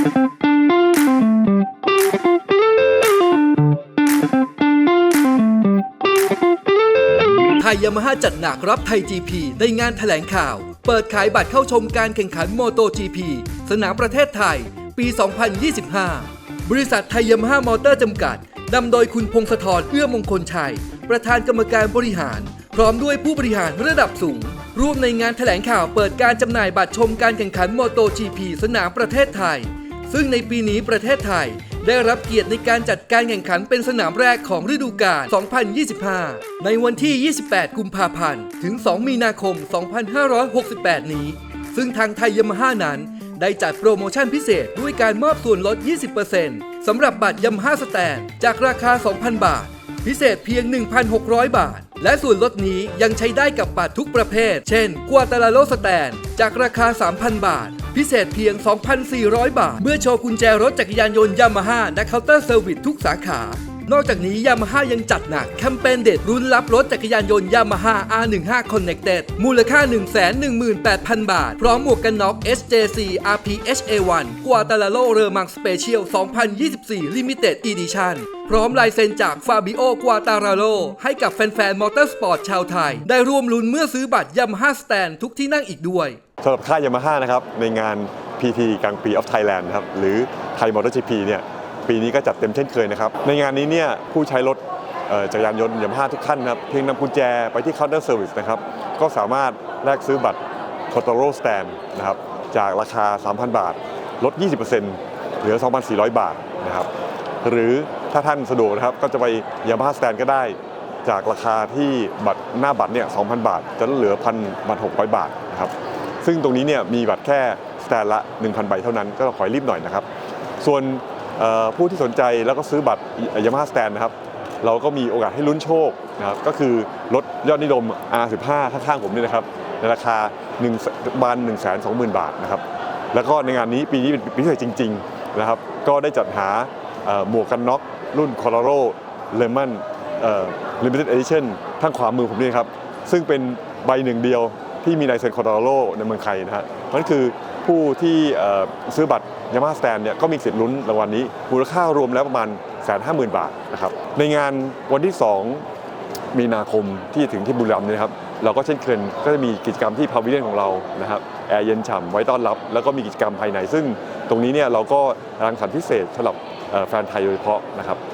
ไทยยามาฮ่าจัดหนักรับไทย GP ในงานแถลงข่าว เปิดขายบัตรเข้าชมการแข่งขันโมโต GP สนามประเทศไทย ปี 2025 บริษัทไทยยามาฮ่ามอเตอร์จำกัดนำโดยคุณพงศธรเอื้อมงคลชัย ประธานกรรมการบริหาร พร้อมด้วยผู้บริหารระดับสูง ร่วมในงานแถลงข่าวเปิดการจำหน่ายบัตรชมการแข่งขันโมโต GP สนามประเทศไทย ซึ่งในปีนี้ประเทศไทยได้รับเกียรติในการจัดการแข่งขันเป็นสนามแรกของฤดูกาล 2025 ในวันที่ 28 กุมภาพันธ์ ถึง 2 มีนาคม 2568 นี้ ซึ่งทางไทยยามาฮ่านั้น ได้จัดโปรโมชั่นพิเศษด้วยการมอบส่วนลด 20%สำหรับบัตรยามาฮ่าสแตนจากราคา 2,000 บาท พิเศษเพียง 1,600 บาท และส่วนลดนี้ยังใช้ได้กับบัตรทุกประเภท เช่นกัวตาลาโลสแตน จากราคา 3,000 บาท พิเศษเพียง 2,400 บาท เมื่อโชว์กุญแจรถจักรยานยนต์ยามาฮ่าณเคาน์เตอร์เซอร์วิสทุกสาขา นอกจากนี้ยามาฮ่ายังจัดหนักแคมเปญเด็ดรุ้นรับรถจักรยานยนต์ยามาฮ่า R15 Connected มูลค่า 118,000 บาท พร้อมหมวกกันน็อก SJC RPHA1 กัวตาลาโลเรอมังสเปเชียล 2024 Limited Edition พร้อมลายเซ็นจากฟาบิโอกัวตาราโลให้กับแฟนๆ มอเตอร์สปอร์ตชาวไทย ได้ร่วมลุ้นเมื่อซื้อบัตรยามาฮ่าสแตนทุกที่นั่งอีกด้วยสำหรับค่ายยามาฮ่านะครับในงาน PT กลางปี of Thailand นะครับหรือไทยมอเตอร์จีพีเนี่ย ปีนี้ก็จัดเต็มเช่นเคยนะครับ ในงานนี้เนี่ยผู้ใช้รถจักรยานยนต์ยามาฮ่าทุกท่านนะครับ เพียงนำกุญแจไปที่ counter service นะครับ ก็สามารถแลกซื้อบัตร c o t o r o Stand นะครับ จากราคา 3,000 บาท ลด 20%เหลือ 2,400 บาทนะครับ หรือถ้าท่านสะดวกนะครับ ก็จะไปยามาฮ่าสแตนก็ได้ จากราคาที่บัตรหน้าบัตรเนี่ย 2,000 บาท จะเหลือ1,600 บาทนะครับ ซึ่งตรงนี้เนี่ยมีบัตรแค่สแตนละ 1,000 ใบเท่านั้น ก็ขอรีบหน่อยนะครับ ส่วน ผู้ที่สนใจแล้วก็ซื้อบัตรยามาฮ่าสแตนนะครับเราก็มีโอกาสให้ลุ้นโชคนะครับก็คือรถยอดนิยม R15 ข้างๆผมนี่นะครับในราคา1บาน1 2 0 0 0 0 บาทนะครับแล้วก็ในงานนี้ปีนี้เป็นปีพิเศษจริงๆนะครับก็ได้จัดหาหมวกกันน็อกรุ่น Colorado Lemon เอ่อ Limited Edition ทางขวามือผมนี่ครับซึ่งเป็นใบหนึ่งเดียวที่มีลายเซ็นคอร์ดโลในเมืองไทยนะฮะนั่นคือ ผู้ที่ซื้อบัตรยามาสแตนเนี่ยก็มีสิทธิ์ลุ้นรางวัลนี้มูลค่ารวมแล้วประมาณแสนห้าหมื่นบาทนะครับในงานวันที่ 2 มีนาคมที่จะถึงที่บุรีรัมย์เนี่ยนะครับเราก็เช่นเคยก็จะมีกิจกรรมที่พาวิเลียนของเรานะครับแอร์เย็นฉ่ำไว้ต้อนรับ แล้วก็มีกิจกรรมภายใน ซึ่งตรงนี้เนี่ยเราก็รังสรรค์พิเศษสำหรับแฟนไทยโดยเฉพาะนะครับ